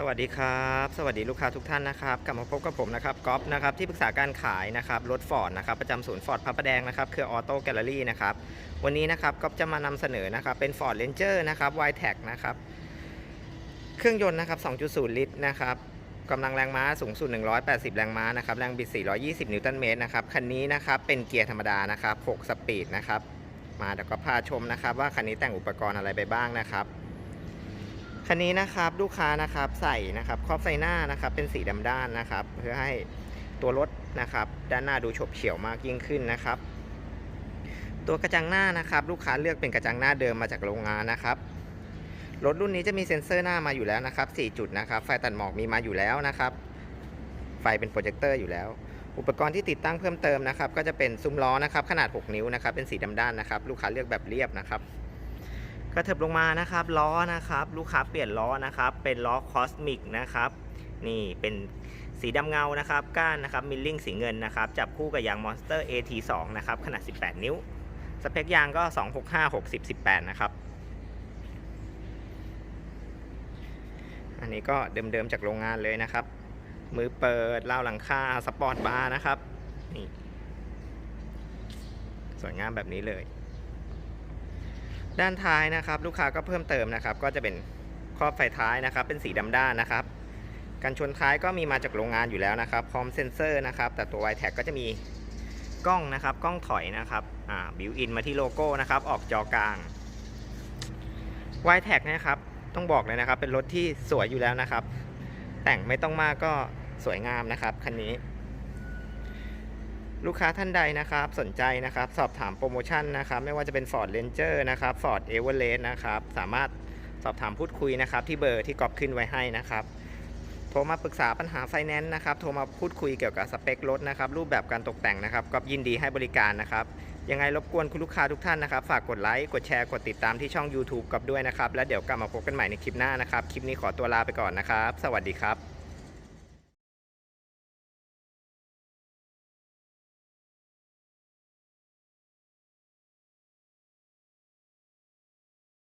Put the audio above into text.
สวัสดีครับ สวัสดีลูกค้าทุกท่านนะครับ กลับมาพบกับผมนะครับก๊อฟนะครับที่ปรึกษาการขายนะครับรถฟอร์ดนะครับประจำศูนย์ฟอร์ดพระประแดงนะครับคือออโต้แกลเลอรี่นะครับวันนี้นะครับก๊อฟจะมานำเสนอนะครับเป็น Ford Ranger นะครับ y t e c นะครับเครื่องยนต์นะครับ 2.0 ลิตรนะครับกำลังแรงม้าสูงสุด 180 แรงม้านะครับแรงบิด 420 นิวตันเมตรนะครับคันนี้นะครับเป็นเกียร์ธรรมดานะครับ 6 สปีดนะครับมาเดี๋ยวก็พาชมนะครับว่าคันนี้แต่งอุปกรณ์อะไรไปบ้างนะครับ คันนี้นะครับลูกค้านะครับใส่นะครับครอบไฟหน้านะครับเป็นสีดำด้านนะครับ เพื่อให้ตัวรถนะครับด้านหน้าดูฉบเฉี่ยวมากยิ่งขึ้นนะครับ ตัวกระจังหน้านะครับ ลูกค้าเลือกเป็นกระจังหน้าเดิมมาจากโรงงานนะครับรถรุ่นนี้จะมีเซ็นเซอร์หน้ามาอยู่แล้วนะครับ 4 จุดนะครับ ไฟตัดหมอกมีมาอยู่แล้วนะครับ ไฟเป็นโปรเจคเตอร์อยู่แล้ว อุปกรณ์ที่ติดตั้งเพิ่มเติมนะครับ ก็จะเป็นซุ้มล้อนะครับ ขนาด 6 นิ้วนะครับ เป็นสีดำด้านนะครับ ลูกค้าเลือกแบบเรียบนะครับ กระเถิบลงมานะครับล้อนะครับ ลูกค้าเปลี่ยนล้อนะครับ เป็นล้อคอสมิกนะครับ นี่เป็นสีดำเงานะครับ ก้านนะครับมิลลิ่งสีเงินนะครับ จับคู่กับยางมอนสเตอร์ AT2 นะครับ ขนาด 18 นิ้ว สเปคยางก็ 265 60 18 นะครับ อันนี้ก็เดิมๆจากโรงงานเลยนะครับ มือเปิดราวหลังคาสปอร์ตบาร์นะครับ นี่ สวยงามแบบนี้เลย ด้านท้ายนะครับลูกค้าก็เพิ่มเติมนะครับ ก็จะเป็นครอบไฟท้ายนะครับ เป็นสีดำด้านนะครับกันชนท้ายก็มีมาจากโรงงานอยู่แล้วนะครับ พร้อมเซ็นเซอร์นะครับ แต่ตัว y t a g ก็จะมีกล้องนะครับ กล้องถอยนะครับอ่าบิวอินมาที่โลโก้นะครับ ออกจอกลาง y t a g นะครับต้องบอกเลยนะครับ เป็นรถที่สวยอยู่แล้วนะครับ แต่งไม่ต้องมากก็สวยงามนะครับคันนี้ ลูกค้าท่านใดนะครับสนใจนะครับสอบถามโปรโมชั่นนะครับไม่ว่าจะเป็น Ford Ranger นะครับ Ford Everest นะครับสามารถสอบถามพูดคุยนะครับที่เบอร์ที่กรอบขึ้นไว้ให้นะครับโทรมาปรึกษาปัญหาไฟแนนซ์นะครับโทรมาพูดคุยเกี่ยวกับสเปครถนะครับรูปแบบการตกแต่งนะครับก็ยินดีให้บริการนะครับยังไงรบกวนคุณลูกค้าทุกท่านนะครับ ฝากกดไลค์กดแชร์กดติดตามที่ช่อง YouTube กับด้วยนะครับ แล้วเดี๋ยวกลับมาพบกันใหม่ในคลิปหน้านะครับ คลิปนี้ขอตัวลาไปก่อนนะครับ สวัสดีครับ